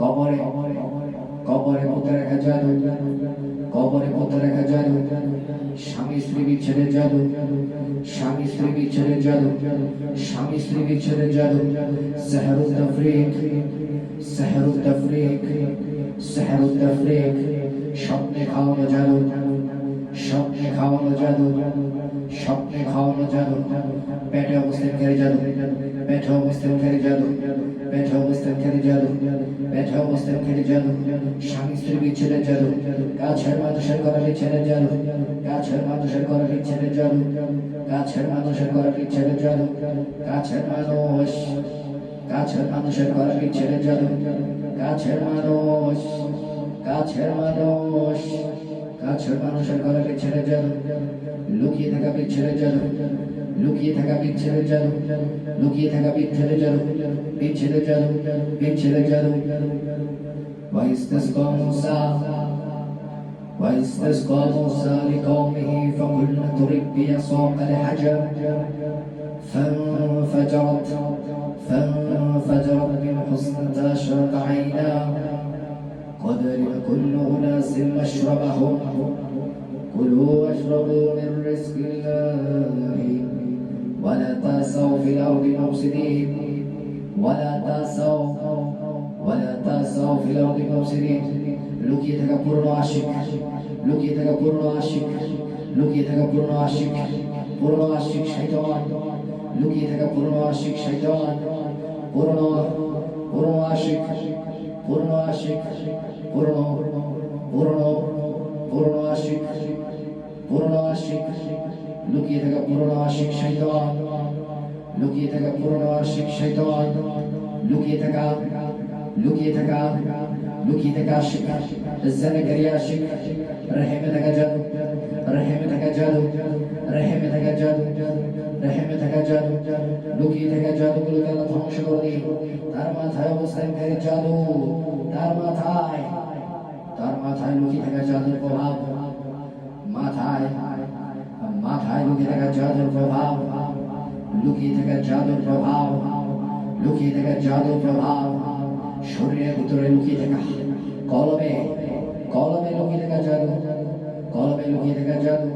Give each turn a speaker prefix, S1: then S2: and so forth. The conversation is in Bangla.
S1: কবরে কবরে পুঁতে রাখা জাদু? কবরে পুঁতে রাখা জাদু? স্বামী, স্ত্রী, বিচ্ছেদের জাদু। স্বামী, স্ত্রী, বিচ্ছেদের জাদু। স্বামী, স্ত্রী, বিচ্ছেদের জাদু। সেহরুদ, তফরিক। সেহরুদ তফরিক। সেহরুদ, তফরিক। স্বপ্নে খাওয়ানো জাদু। স্বপ্নে খাওয়ানো জাদু, স্বপ্নে খাওয়ানো জাদু, পেটে অবস্থান করে জাদু, পেটে অবস্থান করে জাদু, পেটে অবস্থান করে জাদু, পেটে অবস্থান করে জাদু, স্বামী স্ত্রী বিচ্ছেদের জাদু কাছের মানুষের করা বিচ্ছেদের জাদু কাছের মানুষের করা বিচ্ছেদের জাদু কাছের মানুষের করা বিচ্ছেদের জাদু কাছের মানুষ কাছের মানুষের করা বিচ্ছেদের জাদু কাছের মানুষ কাছের মানুষ। কাছের মানুষের করা বিচ্ছেদের জাদু লুকিয়ে থাকা বিচ্ছেদের জাদু লুকিয়ে থাকা বিচ্ছেদের জাদু লুকিয়ে থাকা বিচ্ছেদের জাদু বিচ্ছেদের জাদু বিচ্ছেদের জাদু واستسقى موسى واستسقى موسى لقومه فقلنا اضرب بعصاك الحجر فانفجرت فانفجرت أناس مشربهم كلوا واشربوا من رزق الله ولا تأسوا في الأرض مفسدين ولا تأسوا ولا تأسوا في الأرض مفسدين লুকিয়ে থাকা পুরনো আশিক লুকিয়ে থাকা পুরনো আশিক লুকিয়ে থাকা পুরনো আশিক পুরনো আশিক শৈতান লুকিয়ে থাকা পুরনো আশিক শৈতান পুরনো পুরনো আশিক পুরনো আশিক পুরনো পুরনো পুরনো আশিক পুরনো আশিক। লুকিয়ে থাকা পুরনো আশিক শৈতান লুকিয়ে থাকা পুরনো আশিক শৈতান লুকিয়ে থাকা লুকিয়ে থাকা লুকিয়ে থাকা আশিক। জানাকারী আশিক, রহেমে থাকা জাদু, রহেমে থাকা জাদু, রহেমে থাকা জাদু, রহেমে থাকা জাদু। লুকিয়ে থাকা জাদুগুলোকে আল্লাহ ধ্বংস করে তার মাথায় অবস্থানকারী জাদু, তার মাথায় মাথায় লুকিয়ে থাকা জাদুর প্রভাব মাথায় মাথায় লুকিয়ে থাকা জাদুর প্রভাব লুকিয়ে থাকা জাদুর প্রভাব লুকিয়ে থাকা জাদুর প্রভাব শরীরের ভিতরে লুকিয়ে থাকা কলমে কলমে লুকিয়ে থাকা জাদু কলমে লুকিয়ে থাকা জাদু